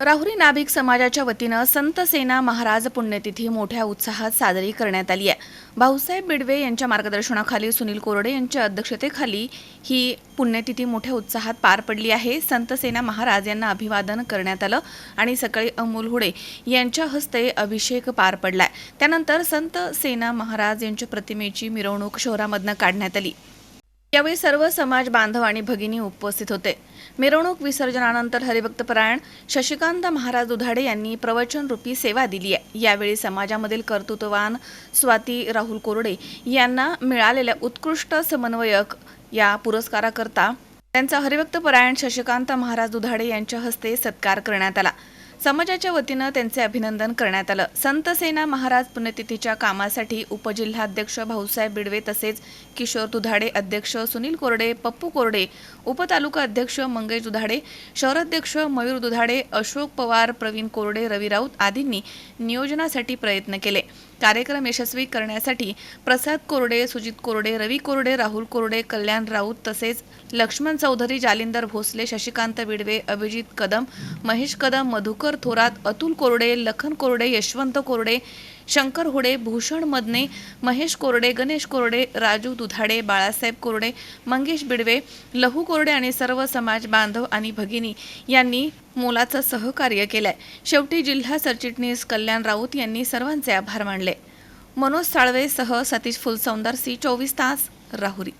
राहुरी नाभिक समाजाच्या वतीनं संत सेना महाराज पुण्यतिथी मोठ्या उत्साहात साजरी करण्यात आली आहे. भाऊसाहेब बिडवे यांच्या मार्गदर्शनाखाली सुनील कोरडे यांच्या अध्यक्षतेखाली ही पुण्यतिथी मोठ्या उत्साहात पार पडली आहे. संत सेना महाराज यांना अभिवादन करण्यात आलं आणि सकाळी अमोल हुडे यांच्या हस्ते अभिषेक पार पडलाय. त्यानंतर संत सेना महाराज यांच्या प्रतिमेची मिरवणूक शहरामधनं काढण्यात आली. यावेळी सर्व समाज बांधव आणि भगिनी उपस्थित होते. मिरवणूक विसर्जनानंतर हरिभक्तपरायण शशिकांत महाराज दुधाडे यांनी प्रवचनरूपी सेवा दिली आहे. यावेळी समाजामधील कर्तृत्ववान स्वाती राहुल कोरडे यांना मिळालेल्या उत्कृष्ट समन्वयक या पुरस्काराकरता त्यांचा हरिभक्तपरायण शशिकांत महाराज दुधाडे यांच्या हस्ते सत्कार करण्यात आला. समाजाच्या वतीनं त्यांचे अभिनंदन करण्यात आलं. संत सेना महाराज पुण्यतिथीच्या कामासाठी उपजिल्हाध्यक्ष भाऊसाहेब बिडवे तसेच किशोर दुधाडे अध्यक्ष सुनील कोरडे पप्पू कोरडे उपतालुका अध्यक्ष मंगेश दुधाडे शहराध्यक्ष मयूर दुधाडे अशोक पवार प्रवीण कोरडे रवी राऊत आदींनी नियोजनासाठी प्रयत्न केले. कार्यक्रम यशस्वी करण्यासाठी प्रसाद कोरडे सुजित कोरडे रवी कोरडे राहुल कोरडे कल्याण राऊत तसेच लक्ष्मण चौधरी जालिंदर भोसले शशिकांत बिडवे अभिजित कदम महेश कदम मधुकर थोरात अतुल कोरडे लखन कोरडे यशवंत कोरडे शंकर होडे भूषण मदने महेश कोरडे गणेश कोरडे राजू दुधाडे बाळासाहेब कोरडे मंगेश बिडवे लहू कोरडे आणि सर्व समाज बांधव आणि भगिनी यांनी मोलाचं सहकार्य केलंय. शेवटी जिल्हा सरचिटणीस कल्याण राऊत यांनी सर्वांचे आभार मानले. मनोज साळवेसह सतीश फुलसौंदर सी चोवीस तास राहुरी.